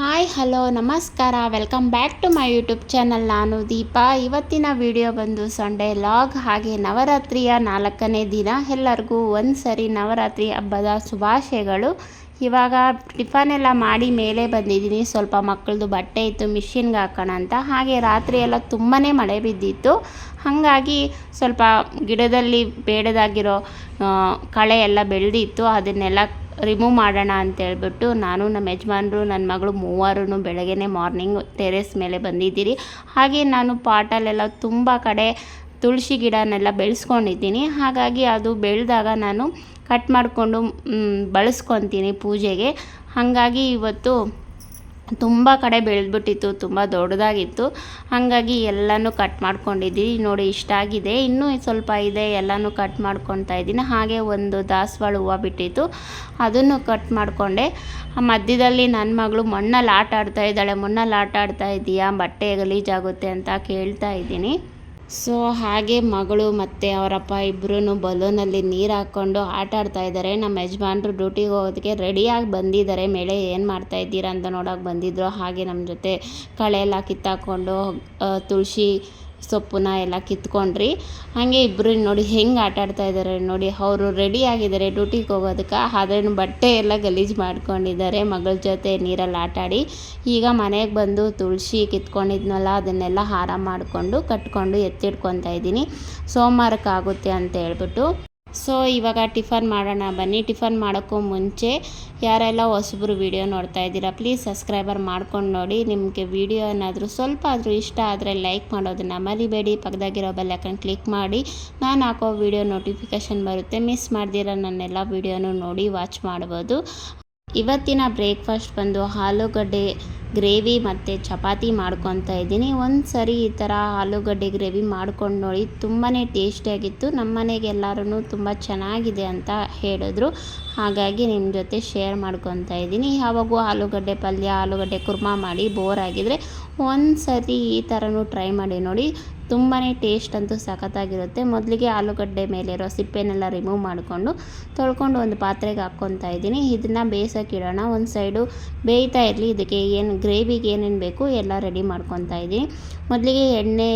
Hi, hello, ನಮಸ್ಕಾರ. Welcome back to my YouTube channel ನಾನು ದೀಪಾ. ಇವತ್ತಿನ ವಿಡಿಯೋ ಬಂದು ಸಂಡೇ ಲಾಗ್ ಹಾಗೆ ನವರಾತ್ರಿಯ ನಾಲ್ಕನೇ ದಿನ. ಎಲ್ಲರಿಗೂ ಒಂದು ಸರಿ ನವರಾತ್ರಿ ಹಬ್ಬದ ಶುಭಾಶಯಗಳು. ಇವಾಗ ಟಿಫನ್ ಎಲ್ಲ ಮಾಡಿ ಮೇಲೆ ಬಂದಿದ್ದೀನಿ. ಸ್ವಲ್ಪ ಮಕ್ಕಳದು ಬಟ್ಟೆ ಇತ್ತು, ಮಿಷಿನ್ಗೆ ಹಾಕೋಣ ಅಂತ. ಹಾಗೆ ರಾತ್ರಿ ಎಲ್ಲ ತುಂಬಾ ಮಳೆ ಬಿದ್ದಿತ್ತು. ಹಾಗಾಗಿ ಸ್ವಲ್ಪ ಗಿಡದಲ್ಲಿ ಬೇಡದಾಗಿರೋ ಕಳೆ ಎಲ್ಲ ಬೆಳೆದಿತ್ತು. ಅದನ್ನೆಲ್ಲ ರಿಮೂವ್ ಮಾಡೋಣ ಅಂತೇಳ್ಬಿಟ್ಟು ನಾನು ನಮ್ಮ ಯಜಮಾನರು, ನನ್ನ ಮಗಳು ಮೂವರು ಬೆಳಗ್ಗೆ ಮಾರ್ನಿಂಗ್ ಟೆರೆಸ್ ಮೇಲೆ ಬಂದಿದ್ದೀರಿ. ಹಾಗೆ ನಾನು ಪಾಟಲ್ಲೆಲ್ಲ ತುಂಬ ಕಡೆ ತುಳಸಿ ಗಿಡನೆಲ್ಲ ಬೆಳೆಸ್ಕೊಂಡಿದ್ದೀನಿ. ಹಾಗಾಗಿ ಅದು ಬೆಳೆದಾಗ ನಾನು ಕಟ್ ಮಾಡಿಕೊಂಡು ಬಳಸ್ಕೊತೀನಿ ಪೂಜೆಗೆ. ಹಾಗಾಗಿ ಇವತ್ತು ತುಂಬ ಕಡೆ ಬೆಳೆದ್ಬಿಟ್ಟಿತ್ತು, ತುಂಬ ದೊಡ್ಡದಾಗಿತ್ತು. ಹಾಗಾಗಿ ಎಲ್ಲನೂ ಕಟ್ ಮಾಡ್ಕೊಂಡಿದ್ದೀನಿ ನೋಡಿ, ಇಷ್ಟ ಆಗಿದೆ. ಇನ್ನೂ ಸ್ವಲ್ಪ ಇದೆ, ಎಲ್ಲನೂ ಕಟ್ ಮಾಡ್ಕೊತಾ ಇದ್ದೀನಿ. ಹಾಗೆ ಒಂದು ದಾಸವಾಳ ಹೂವು ಬಿಟ್ಟಿತ್ತು. ಅದನ್ನು ಕಟ್ ಮಾಡಿಕೊಂಡೆ. ಮಧ್ಯದಲ್ಲಿ ನನ್ನ ಮಗಳು ಮಣ್ಣಲ್ಲಿ ಆಟ ಆಡ್ತಾ ಇದ್ದಾಳೆ. ಮಣ್ಣಲ್ಲಿ ಆಟ ಆಡ್ತಾ ಇದೀಯಾ? ಬಟ್ಟೆ ಗಲೀಜಾಗುತ್ತೆ ಅಂತ ಕೇಳ್ತಾ ಇದ್ದೀನಿ. ಸೊ ಹಾಗೆ ಮಗಳು ಮತ್ತು ಅವರಪ್ಪ ಇಬ್ಬರೂ ಬಲೂನಲ್ಲಿ ನೀರು ಹಾಕ್ಕೊಂಡು ಆಟ ಆಡ್ತಾ ಇದ್ದಾರೆ ನಮ್ಮ ಯಜಮಾನ್ರು ಡ್ಯೂಟಿಗೆ ಹೋಗೋದಕ್ಕೆ ರೆಡಿಯಾಗಿ ಬಂದಿದ್ದಾರೆ ಮೇಲೆ ಏನು ಮಾಡ್ತಾ ಇದ್ದೀರಾ ಅಂತ ನೋಡೋಕೆ ಬಂದಿದ್ದರು ಹಾಗೆ ನಮ್ಮ ಜೊತೆ ಕಳೆ ಎಲ್ಲ ಕಿತ್ತಾಕ್ಕೊಂಡು ತುಳಸಿ ಸೊಪ್ಪನ್ನ ಎಲ್ಲ ಕಿತ್ಕೊಂಡ್ರಿ. ಹಾಗೆ ಇಬ್ಬರು ನೋಡಿ ಹೆಂಗೆ ಆಟ ಆಡ್ತಾ ಇದ್ದಾರೆ ನೋಡಿ, ಅವರು ರೆಡಿ ಆಗಿದ್ದಾರೆ ಡ್ಯೂಟಿಗೆ ಹೋಗೋದಕ್ಕೆ. ಆದ್ರೂ ಬಟ್ಟೆ ಎಲ್ಲ ಗಲೀಜು ಮಾಡ್ಕೊಂಡಿದ್ದಾರೆ, ಮಗಳ ಜೊತೆ ನೀರಲ್ಲಿ ಆಟ ಆಡಿ. ಈಗ ಮನೆಗೆ ಬಂದು ತುಳಸಿ ಕಿತ್ಕೊಂಡಿದ್ನಲ್ಲ, ಅದನ್ನೆಲ್ಲ ಹಾರ ಮಾಡಿಕೊಂಡು ಕಟ್ಕೊಂಡು ಎತ್ತಿಡ್ಕೊತಾ ಇದ್ದೀನಿ. ಸೋಮವಾರಕ್ಕಾಗುತ್ತೆ ಅಂತ ಹೇಳ್ಬಿಟ್ಟು. ಸೊ ಇವಾಗ ಟಿಫನ್ ಮಾಡೋಣ ಬನ್ನಿ. ಟಿಫನ್ ಮಾಡೋಕ್ಕೂ ಮುಂಚೆ ಯಾರೆಲ್ಲ ಹೊಸಬ್ರು ವಿಡಿಯೋ ನೋಡ್ತಾ ಇದ್ದೀರಾ, ಪ್ಲೀಸ್ ಸಬ್ಸ್ಕ್ರೈಬರ್ ಮಾಡ್ಕೊಂಡು ನೋಡಿ. ನಿಮಗೆ ವಿಡಿಯೋ ಏನಾದರೂ ಸ್ವಲ್ಪ ಆದರೂ ಇಷ್ಟ ಆದರೆ ಲೈಕ್ ಮಾಡೋದನ್ನು ಮರಿಬೇಡಿ. ಪಕ್ಕದಾಗಿರೋ ಬೆಲ್ ಐಕನ್ ಕ್ಲಿಕ್ ಮಾಡಿ. ನಾನು ಹಾಕೋ ವಿಡಿಯೋ ನೋಟಿಫಿಕೇಷನ್ ಬರುತ್ತೆ. ಮಿಸ್ ಮಾಡ್ದಿರ ನನ್ನೆಲ್ಲ ವಿಡಿಯೋನು ನೋಡಿ ವಾಚ್ ಮಾಡ್ಬೋದು. ಇವತ್ತಿನ ಬ್ರೇಕ್ಫಾಸ್ಟ್ ಬಂದು ಆಲೂಗಡ್ಡೆ ಗ್ರೇವಿ ಮತ್ತು ಚಪಾತಿ ಮಾಡ್ಕೊತಾ ಇದ್ದೀನಿ. ಒಂದು ಸರಿ ಈ ಥರ ಆಲೂಗಡ್ಡೆ ಗ್ರೇವಿ ಮಾಡ್ಕೊಂಡು ನೋಡಿ ತುಂಬಾ ಟೇಸ್ಟಿಯಾಗಿತ್ತು ನಮ್ಮ ಮನೆಗೆ ಎಲ್ಲರೂ ತುಂಬ ಚೆನ್ನಾಗಿದೆ ಅಂತ ಹೇಳಿದ್ರು. ಹಾಗಾಗಿ ನಿಮ್ಮ ಜೊತೆ ಶೇರ್ ಮಾಡ್ಕೊತಾ ಇದ್ದೀನಿ. ಯಾವಾಗೂ ಆಲೂಗಡ್ಡೆ ಪಲ್ಯ, ಆಲೂಗಡ್ಡೆ ಕುರ್ಮಾ ಮಾಡಿ ಬೋರ್ ಆಗಿದ್ರೆ ಒಂದು ಸರಿ ಈ ಥರನೂ ಟ್ರೈ ಮಾಡಿ ನೋಡಿ. ತುಂಬಾ ಟೇಸ್ಟ್ ಅಂತೂ ಸಖತ್ತಾಗಿರುತ್ತೆ. ಮೊದಲಿಗೆ ಆಲೂಗಡ್ಡೆ ಮೇಲಿರೋ ಸಿಪ್ಪೆನೆಲ್ಲ ರಿಮೂವ್ ಮಾಡಿಕೊಂಡು ತೊಳ್ಕೊಂಡು ಒಂದು ಪಾತ್ರೆಗೆ ಹಾಕ್ಕೊತಾ ಇದ್ದೀನಿ. ಇದನ್ನು ಬೇಯಿಸೋಕೆ ಇಡೋಣ. ಒಂದು ಸೈಡು ಬೇಯ್ತಾ ಇರಲಿ. ಇದಕ್ಕೆ ಏನು ಗ್ರೇವಿಗೆ ಏನೇನು ಬೇಕು ಎಲ್ಲ ರೆಡಿ ಮಾಡ್ಕೊತಾ ಇದ್ದೀನಿ. ಮೊದಲಿಗೆ ಎಣ್ಣೆ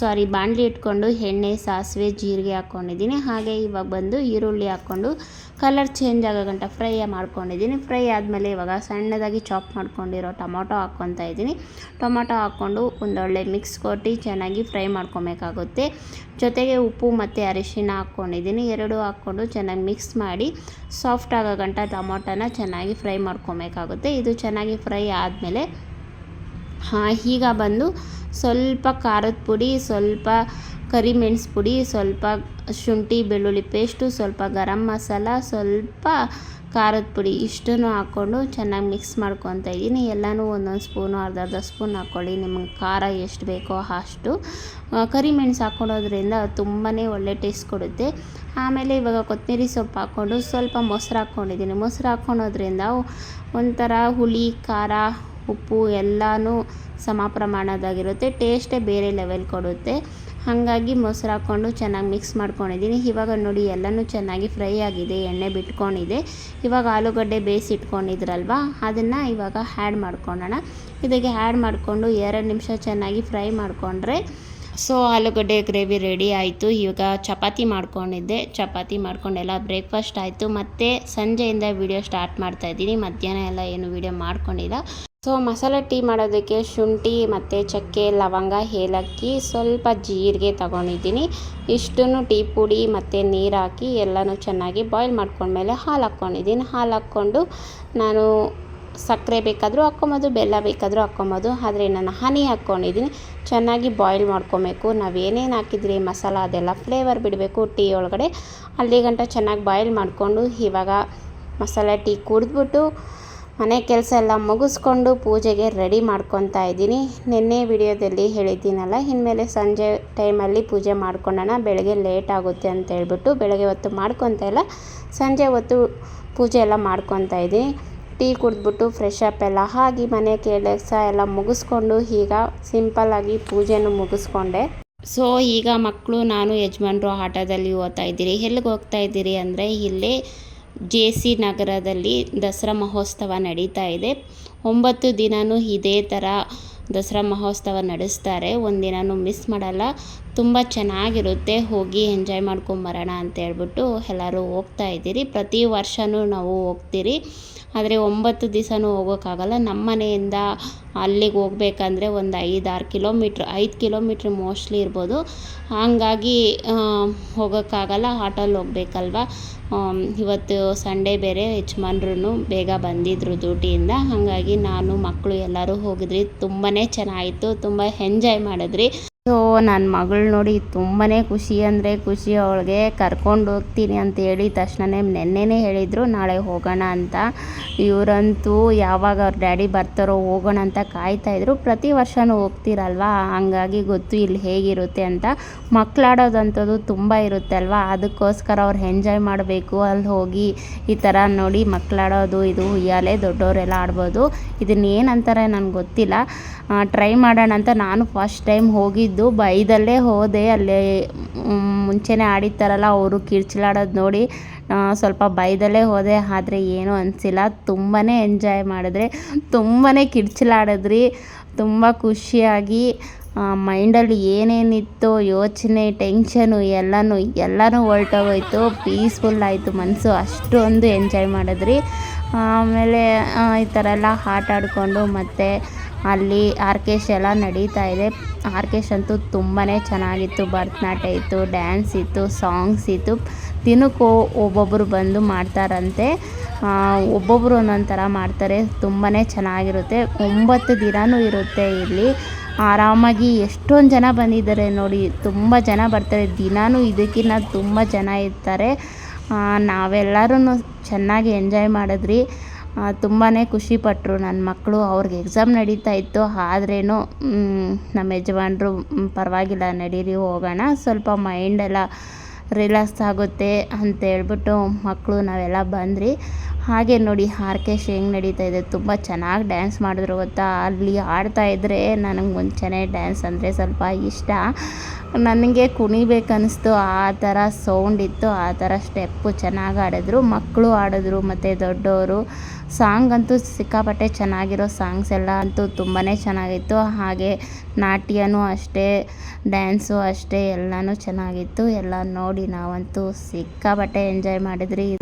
ಸಾರಿ, ಬಾಣಲಿ ಇಟ್ಕೊಂಡು ಎಣ್ಣೆ, ಸಾಸಿವೆ, ಜೀರಿಗೆ ಹಾಕ್ಕೊಂಡಿದ್ದೀನಿ. ಹಾಗೆ ಇವಾಗ ಬಂದು ಈರುಳ್ಳಿ ಹಾಕ್ಕೊಂಡು ಕಲರ್ ಚೇಂಜ್ ಆಗೋ ಗಂಟ ಫ್ರೈ ಮಾಡ್ಕೊಂಡಿದ್ದೀನಿ. ಫ್ರೈ ಆದಮೇಲೆ ಇವಾಗ ಸಣ್ಣದಾಗಿ ಚಾಪ್ ಮಾಡ್ಕೊಂಡಿರೋ ಟೊಮೊಟೊ ಹಾಕ್ಕೊತಾ ಇದ್ದೀನಿ. ಟೊಮೊಟೊ ಹಾಕ್ಕೊಂಡು ಒಂದೊಳ್ಳೆ ಮಿಕ್ಸ್ ಕೊಟ್ಟು ಚೆನ್ನಾಗಿ ಫ್ರೈ ಮಾಡ್ಕೊಬೇಕಾಗುತ್ತೆ. ಜೊತೆಗೆ ಉಪ್ಪು ಮತ್ತು ಅರಿಶಿನ ಹಾಕ್ಕೊಂಡಿದ್ದೀನಿ. ಎರಡು ಹಾಕ್ಕೊಂಡು ಚೆನ್ನಾಗಿ ಮಿಕ್ಸ್ ಮಾಡಿ ಸಾಫ್ಟ್ ಆಗೋ ಗಂಟ ಟೊಮೊಟೊನ ಚೆನ್ನಾಗಿ ಫ್ರೈ ಮಾಡ್ಕೊಬೇಕಾಗುತ್ತೆ. ಇದು ಚೆನ್ನಾಗಿ ಫ್ರೈ ಆದಮೇಲೆ, ಹಾಂ, ಈಗ ಬಂದು ಸ್ವಲ್ಪ ಖಾರದ ಪುಡಿ, ಸ್ವಲ್ಪ ಕರಿಮೆಣ್ಸು ಪುಡಿ, ಸ್ವಲ್ಪ ಶುಂಠಿ ಬೆಳ್ಳುಳ್ಳಿ ಪೇಸ್ಟು, ಸ್ವಲ್ಪ ಗರಂ ಮಸಾಲ, ಸ್ವಲ್ಪ ಖಾರದ ಪುಡಿ ಇಷ್ಟನ್ನು ಹಾಕ್ಕೊಂಡು ಚೆನ್ನಾಗಿ ಮಿಕ್ಸ್ ಮಾಡ್ಕೊತಾ ಇದ್ದೀನಿ. ಎಲ್ಲನೂ ಒಂದೊಂದು ಸ್ಪೂನು, ಅರ್ಧ ಅರ್ಧ ಸ್ಪೂನ್ ಹಾಕ್ಕೊಳ್ಳಿ. ನಿಮಗೆ ಖಾರ ಎಷ್ಟು ಬೇಕೋ ಅಷ್ಟು. ಕರಿಮೆಣ್ಸು ಹಾಕ್ಕೊಳ್ಳೋದ್ರಿಂದ ತುಂಬಾ ಒಳ್ಳೆ ಟೇಸ್ಟ್ ಕೊಡುತ್ತೆ. ಆಮೇಲೆ ಇವಾಗ ಕೊತ್ತಂಬರಿ ಸೊಪ್ಪು ಹಾಕ್ಕೊಂಡು ಸ್ವಲ್ಪ ಮೊಸರು ಹಾಕ್ಕೊಂಡಿದ್ದೀನಿ. ಮೊಸರು ಹಾಕ್ಕೊಳೋದ್ರಿಂದ ಒಂಥರ ಹುಳಿ, ಖಾರ, ಉಪ್ಪು ಎಲ್ಲನೂ ಸಮ ಪ್ರಮಾಣದಾಗಿರುತ್ತೆ ಟೇಸ್ಟೇ ಬೇರೆ ಲೆವೆಲ್ ಕೊಡುತ್ತೆ. ಹಾಗಾಗಿ ಮೊಸರು ಹಾಕ್ಕೊಂಡು ಚೆನ್ನಾಗಿ ಮಿಕ್ಸ್ ಮಾಡ್ಕೊಂಡಿದ್ದೀನಿ. ಇವಾಗ ನೋಡಿ ಎಲ್ಲನೂ ಚೆನ್ನಾಗಿ ಫ್ರೈ ಆಗಿದೆ, ಎಣ್ಣೆ ಬಿಟ್ಕೊಂಡಿದೆ. ಇವಾಗ ಆಲೂಗಡ್ಡೆ ಬೇಯಿಸಿಟ್ಕೊಂಡಿದ್ರಲ್ವ ಅದನ್ನು ಇವಾಗ ಆ್ಯಡ್ ಮಾಡ್ಕೊಳ್ಳೋಣ. ಇದಕ್ಕೆ ಆ್ಯಡ್ ಮಾಡಿಕೊಂಡು ಎರಡು ನಿಮಿಷ ಚೆನ್ನಾಗಿ ಫ್ರೈ ಮಾಡಿಕೊಂಡ್ರೆ, ಸೊ ಆಲೂಗಡ್ಡೆ ಗ್ರೇವಿ ರೆಡಿ ಆಯಿತು. ಈಗ ಚಪಾತಿ ಮಾಡ್ಕೊಂಡಿದ್ದೆ. ಚಪಾತಿ ಮಾಡ್ಕೊಂಡೆಲ್ಲ ಬ್ರೇಕ್ಫಾಸ್ಟ್ ಆಯಿತು. ಮತ್ತು ಸಂಜೆಯಿಂದ ವಿಡಿಯೋ ಸ್ಟಾರ್ಟ್ ಮಾಡ್ತಾಯಿದ್ದೀನಿ ಮಧ್ಯಾಹ್ನ ಎಲ್ಲ ಏನು ವಿಡಿಯೋ ಮಾಡ್ಕೊಂಡಿಲ್ಲ. ಸೊ ಮಸಾಲೆ ಟೀ ಮಾಡೋದಕ್ಕೆ ಶುಂಠಿ ಮತ್ತು ಚಕ್ಕೆ, ಲವಂಗ, ಏಲಕ್ಕಿ ಸ್ವಲ್ಪ ಜೀರಿಗೆ ತಗೊಂಡಿದ್ದೀನಿ. ಇಷ್ಟನ್ನು ಟೀ ಪುಡಿ ಮತ್ತು ನೀರು ಹಾಕಿ ಎಲ್ಲನೂ ಚೆನ್ನಾಗಿ ಬಾಯ್ಲ್ ಮಾಡ್ಕೊಂಡ್ಮೇಲೆ ಹಾಲು ಹಾಕ್ಕೊಂಡಿದ್ದೀನಿ. ಹಾಲು ಹಾಕ್ಕೊಂಡು ನಾನು ಸಕ್ಕರೆ ಬೇಕಾದರೂ ಹಾಕ್ಕೊಬೋದು, ಬೆಲ್ಲ ಬೇಕಾದರೂ ಹಾಕ್ಕೊಬೋದು, ಆದರೆ ನಾನು ಹನಿ ಹಾಕ್ಕೊಂಡಿದ್ದೀನಿ. ಚೆನ್ನಾಗಿ ಬಾಯ್ಲ್ ಮಾಡ್ಕೊಬೇಕು. ನಾವು ಏನೇನು ಹಾಕಿದ್ರಿ, ಮಸಾಲ ಅದೆಲ್ಲ ಫ್ಲೇವರ್ ಬಿಡಬೇಕು ಟೀ ಒಳಗಡೆ. ಅಲ್ಲಿ ಗಂಟ ಚೆನ್ನಾಗಿ ಬಾಯ್ಲ್ ಮಾಡಿಕೊಂಡು ಇವಾಗ ಮಸಾಲೆ ಟೀ ಕುಡಿದ್ಬಿಟ್ಟು ಮನೆ ಕೆಲಸ ಎಲ್ಲ ಮುಗಿಸ್ಕೊಂಡು ಪೂಜೆಗೆ ರೆಡಿ ಮಾಡ್ಕೊತಾ ಇದ್ದೀನಿ. ನಿನ್ನೆ ವಿಡಿಯೋದಲ್ಲಿ ಹೇಳಿದ್ದೀನಲ್ಲ, ಇನ್ಮೇಲೆ ಸಂಜೆ ಟೈಮಲ್ಲಿ ಪೂಜೆ ಮಾಡ್ಕೊಳ್ಳೋಣ ಬೆಳಗ್ಗೆ ಲೇಟ್ ಆಗುತ್ತೆ ಅಂತ ಹೇಳ್ಬಿಟ್ಟು ಬೆಳಗ್ಗೆ ಹೊತ್ತು ಮಾಡ್ಕೊತಾ ಇಲ್ಲ, ಸಂಜೆ ಹೊತ್ತು ಪೂಜೆ ಎಲ್ಲ ಮಾಡ್ಕೊತಾ ಇದ್ದೀನಿ. ಟೀ ಕುಡಿದ್ಬಿಟ್ಟು ಫ್ರೆಶ್ ಅಪ್ ಎಲ್ಲ ಆಗಿ ಮನೆ ಕೆಲಸ ಎಲ್ಲ ಮುಗಿಸ್ಕೊಂಡು ಈಗ ಸಿಂಪಲ್ಲಾಗಿ ಪೂಜೆನೂ ಮುಗಿಸ್ಕೊಂಡೆ. ಸೊ ಈಗ ಮಕ್ಕಳು, ನಾನು ಯಜಮಾನ್ರು ಆಟೋದಲ್ಲಿ ಓದ್ತಾ ಇದ್ದೀರಿ. ಎಲ್ಲಿಗೆ ಹೋಗ್ತಾ ಇದ್ದೀರಿ ಅಂದರೆ, ಇಲ್ಲೇ ಜೆ ಸಿ ನಗರದಲ್ಲಿ ದಸರಾ ಮಹೋತ್ಸವ ನಡೀತಾ ಇದೆ. ಒಂಬತ್ತು ದಿನವೂ ಇದೇ ಥರ ದಸರಾ ಮಹೋತ್ಸವ ನಡೆಸ್ತಾರೆ. ಒಂದಿನೂ ಮಿಸ್ ಮಾಡಲ್ಲ. ತುಂಬ ಚೆನ್ನಾಗಿರುತ್ತೆ. ಹೋಗಿ ಎಂಜಾಯ್ ಮಾಡ್ಕೊಂಬರೋಣ ಅಂತ ಹೇಳ್ಬಿಟ್ಟು ಎಲ್ಲರೂ ಹೋಗ್ತಾ ಇದ್ದೀರಿ. ಪ್ರತಿ ವರ್ಷವೂ ನಾವು ಹೋಗ್ತೀರಿ. ಆದರೆ ಒಂಬತ್ತು ದಿವಸನೂ ಹೋಗೋಕ್ಕಾಗಲ್ಲ. ನಮ್ಮ ಮನೆಯಿಂದ ಅಲ್ಲಿಗೆ ಹೋಗ್ಬೇಕಂದ್ರೆ ಒಂದು ಐದು ಆರು ಕಿಲೋಮೀಟ್ರ್, ಐದು ಕಿಲೋಮೀಟ್ರ್ ಮೋಸ್ಟ್ಲಿ ಇರ್ಬೋದು. ಹಾಗಾಗಿ ಹೋಗೋಕ್ಕಾಗಲ್ಲ ಆಟೋಲ್ಲಿ ಹೋಗ್ಬೇಕಲ್ವ? ಇವತ್ತು ಸಂಡೇ ಬೇರೆ ಯಜಮಾನ್ರು ಬೇಗ ಬಂದಿದ್ದರು ಡ್ಯೂಟಿಯಿಂದ. ಹಾಗಾಗಿ ನಾನು, ಮಕ್ಕಳು ಎಲ್ಲರೂ ಹೋಗಿದ್ರಿ. ತುಂಬಾ ಚೆನ್ನಾಗಿತ್ತು, ತುಂಬ ಎಂಜಾಯ್ ಮಾಡಿದ್ರಿ. ನನ್ನ ಮಗಳು ನೋಡಿ ತುಂಬಾ ಖುಷಿ ಅಂದರೆ ಖುಷಿ, ಅವಳಿಗೆ ಕರ್ಕೊಂಡು ಹೋಗ್ತೀನಿ ಅಂತ ಹೇಳಿದ ತಕ್ಷಣನೇ ನೆನ್ನೆನೇ ಹೇಳಿದರು, ನಾಳೆ ಹೋಗೋಣ ಅಂತ. ಇವರಂತೂ ಯಾವಾಗ ಅವ್ರ ಡ್ಯಾಡಿ ಬರ್ತಾರೋ ಹೋಗೋಣ ಅಂತ ಕಾಯ್ತಾಯಿದ್ರು ಪ್ರತಿ ವರ್ಷವೂ ಹೋಗ್ತಿರಲ್ವಾ? ಹಂಗಾಗಿ ಗೊತ್ತು ಇಲ್ಲಿ ಹೇಗಿರುತ್ತೆ ಅಂತ. ಮಕ್ಕಳಾಡೋದಂಥದ್ದು ತುಂಬ ಇರುತ್ತೆ ಅಲ್ವಾ? ಅದಕ್ಕೋಸ್ಕರ ಅವ್ರು ಎಂಜಾಯ್ ಮಾಡಬೇಕು. ಅಲ್ಲಿ ಹೋಗಿ ಈ ಥರ ನೋಡಿ ಮಕ್ಕಳಾಡೋದು ಇದು ಉಯ್ಯಾಲೆ ದೊಡ್ಡವರೆಲ್ಲ ಆಡ್ಬೋದು. ಇದನ್ನ ಏನಂತಾರೆ ನನಗೆ ಗೊತ್ತಿಲ್ಲ ಟ್ರೈ ಮಾಡೋಣ ಅಂತ ನಾನು ಫಸ್ಟ್ ಟೈಮ್ ಹೋಗಿದ್ದು. ಬೈದಲ್ಲೇ ಹೋದೆ, ಅಲ್ಲಿ ಮುಂಚೆನೇ ಆಡಿರ್ತಾರಲ್ಲ ಅವರು ಕಿರ್ಚ್ಲಾಡೋದು ನೋಡಿ ಸ್ವಲ್ಪ ಬೈದಲ್ಲೇ ಹೋದೆ, ಆದರೆ ಏನೂ ಅನಿಸಿಲ್ಲ. ತುಂಬಾ ಎಂಜಾಯ್ ಮಾಡಿದ್ರೆ ತುಂಬಾ ಕಿರ್ಚಲಾಡಿದ್ರಿ, ತುಂಬ ಖುಷಿಯಾಗಿ ಮೈಂಡಲ್ಲಿ ಏನೇನಿತ್ತು, ಯೋಚನೆ, ಟೆನ್ಷನು, ಎಲ್ಲನೂ ಎಲ್ಲನೂ ಹೊರ್ಟೋಗೋಯ್ತು. ಪೀಸ್ಫುಲ್ ಆಯಿತು ಮನಸ್ಸು ಅಷ್ಟೊಂದು ಎಂಜಾಯ್ ಮಾಡಿದ್ರಿ. ಆಮೇಲೆ ಈ ಥರ ಎಲ್ಲ ಆಟ ಆಡಿಕೊಂಡು ಮತ್ತು ಅಲ್ಲಿ ಆರ್ಕೆಸ್ ಎಲ್ಲ ನಡೀತಾ ಇದೆ. ಆರ್ಕೆಸ್ ಅಂತೂ ತುಂಬಾ ಚೆನ್ನಾಗಿತ್ತು. ಭರತನಾಟ್ಯ ಇತ್ತು, ಡ್ಯಾನ್ಸ್ ಇತ್ತು, ಸಾಂಗ್ಸ್ ಇತ್ತು. ದಿನಕ್ಕೂ ಒಬ್ಬೊಬ್ಬರು ಬಂದು ಮಾಡ್ತಾರಂತೆ. ಒಬ್ಬೊಬ್ಬರು ಒಂದೊಂದು ಥರ ಮಾಡ್ತಾರೆ. ತುಂಬಾ ಚೆನ್ನಾಗಿರುತ್ತೆ. ಒಂಬತ್ತು ದಿನವೂ ಇರುತ್ತೆ ಇಲ್ಲಿ. ಆರಾಮಾಗಿ ಎಷ್ಟೊಂದು ಜನ ಬಂದಿದ್ದಾರೆ ನೋಡಿ. ತುಂಬ ಜನ ಬರ್ತಾರೆ. ದಿನಾನೂ ಇದಕ್ಕಿಂತ ತುಂಬ ಜನ ಇರ್ತಾರೆ. ನಾವೆಲ್ಲರೂ ಚೆನ್ನಾಗಿ ಎಂಜಾಯ್ ಮಾಡಿದ್ರಿ ತುಂಬಾ ಖುಷಿಪಟ್ಟರು ನನ್ನ ಮಕ್ಕಳು ಅವ್ರಿಗೆ ಎಕ್ಸಾಮ್ ನಡೀತಾ ಇತ್ತು. ಆದ್ರೇನು ನಮ್ಮ ಯಜಮಾನರು ಪರವಾಗಿಲ್ಲ, ನಡೀರಿ, ಹೋಗೋಣ. ಸ್ವಲ್ಪ ಮೈಂಡೆಲ್ಲ ರಿಲ್ಯಾಕ್ಸ್ ಆಗುತ್ತೆ ಅಂತ ಹೇಳ್ಬಿಟ್ಟು ಮಕ್ಕಳು ನಾವೆಲ್ಲ ಬಂದ್ರಿ. ಹಾಗೆ ನೋಡಿ ಆರ್ಕೆಸ್ಟ್ರಾ ಹೆಂಗೆ ನಡೀತಾ ಇದೆ. ತುಂಬ ಚೆನ್ನಾಗಿ ಡ್ಯಾನ್ಸ್ ಮಾಡಿದ್ರು ಗೊತ್ತಾ? ಅಲ್ಲಿ ಆಡ್ತಾ ಇದ್ದರೆ ನನಗೆ ಮುಂಚೆನೇ ಡ್ಯಾನ್ಸ್ ಅಂದರೆ ಸ್ವಲ್ಪ ಇಷ್ಟ. ನನಗೆ ಕುಣಿಬೇಕನ್ನಿಸ್ತು, ಆ ಥರ ಸೌಂಡ್ ಇತ್ತು, ಆ ಥರ ಸ್ಟೆಪ್ಪು ಚೆನ್ನಾಗಿ ಆಡಿದ್ರು ಮಕ್ಕಳು ಆಡಿದ್ರು ಮತ್ತು ದೊಡ್ಡವರು ಸಾಂಗ್ ಅಂತೂ ಸಿಕ್ಕಾಪಟ್ಟೆ ಚೆನ್ನಾಗಿರೋ ಸಾಂಗ್ಸ್ ಎಲ್ಲ ಅಂತೂ ತುಂಬಾ ಚೆನ್ನಾಗಿತ್ತು. ಹಾಗೆ ನಾಟ್ಯನೂ ಅಷ್ಟೇ ಡ್ಯಾನ್ಸು ಅಷ್ಟೇ, ಎಲ್ಲನೂ ಚೆನ್ನಾಗಿತ್ತು. ಎಲ್ಲ ನೋಡಿ ನಾವಂತೂ ಸಿಕ್ಕಾಪಟ್ಟೆ ಎಂಜಾಯ್ ಮಾಡಿದ್ರಿ.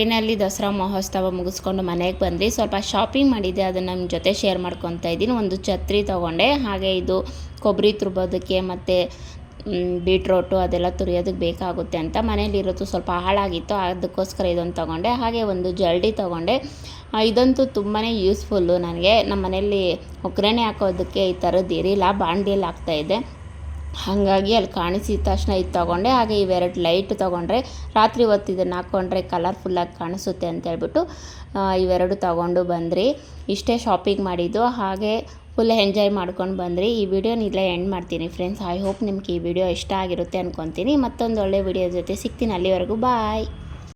ಫೈನಲಿ ದಸರಾ ಮಹೋತ್ಸವ ಮುಗಿಸ್ಕೊಂಡು ಮನೆಗೆ ಬಂದ್ವಿ. ಸ್ವಲ್ಪ ಶಾಪಿಂಗ್ ಮಾಡಿದ್ದೆ, ಅದನ್ನು ನಮ್ಮ ಜೊತೆ ಶೇರ್ ಮಾಡ್ಕೊತಾ ಇದ್ದೀನಿ. ಒಂದು ಛತ್ರಿ ತೊಗೊಂಡೆ. ಹಾಗೆ ಇದು ಕೊಬ್ಬರಿ ತುರ್ಬೋದಕ್ಕೆ ಮತ್ತು ಬೀಟ್ರೋಟು ಅದೆಲ್ಲ ತುರಿಯೋದಕ್ಕೆ ಬೇಕಾಗುತ್ತೆ ಅಂತ ಮನೇಲಿರೋದು ಸ್ವಲ್ಪ ಹಾಳಾಗಿತ್ತು. ಅದಕ್ಕೋಸ್ಕರ ಇದೊಂದು ತೊಗೊಂಡೆ. ಹಾಗೆ ಒಂದು ಜಲ್ಡಿ ತೊಗೊಂಡೆ. ಇದಂತೂ ತುಂಬಾ ಯೂಸ್ಫುಲ್ಲು ನನಗೆ. ನಮ್ಮ ಮನೆಯಲ್ಲಿ ಒಗ್ಗರಣೆ ಹಾಕೋದಕ್ಕೆ ಈ ಥರದ್ದು ಇರಿಲ್ಲ ಬಾಂಡಿಯಲ್ಲಿ ಹಾಕ್ತಾಯಿದ್ದೆ ಹಾಗಾಗಿ ಅಲ್ಲಿ ಕಾಣಿಸಿದ ತಕ್ಷಣ ಇದು ತೊಗೊಂಡೆ. ಹಾಗೆ ಇವೆರಡು ಲೈಟ್ ತೊಗೊಂಡ್ರೆ, ರಾತ್ರಿ ಹೊತ್ತು ಇದನ್ನು ಹಾಕ್ಕೊಂಡ್ರೆ ಕಲರ್ಫುಲ್ಲಾಗಿ ಕಾಣಿಸುತ್ತೆ ಅಂತ ಹೇಳ್ಬಿಟ್ಟು ಇವೆರಡು ತೊಗೊಂಡು ಬಂದ್ರಿ. ಇಷ್ಟೇ ಶಾಪಿಂಗ್ ಮಾಡಿದ್ದು. ಹಾಗೆ ಫುಲ್ ಎಂಜಾಯ್ ಮಾಡ್ಕೊಂಡು ಬಂದ್ರಿ. ಈ ವಿಡಿಯೋನ ಇಲ್ಲೇ ಎಂಡ್ ಮಾಡ್ತೀನಿ ಫ್ರೆಂಡ್ಸ್ ಐ ಹೋಪ್ ನಿಮ್ಗೆ ಈ ವಿಡಿಯೋ ಇಷ್ಟ ಆಗಿರುತ್ತೆ ಅಂದ್ಕೊತೀನಿ ಮತ್ತೊಂದು ಒಳ್ಳೆ ವಿಡಿಯೋ ಜೊತೆ ಸಿಗ್ತೀನಿ. ಅಲ್ಲಿವರೆಗೂ ಬಾಯ್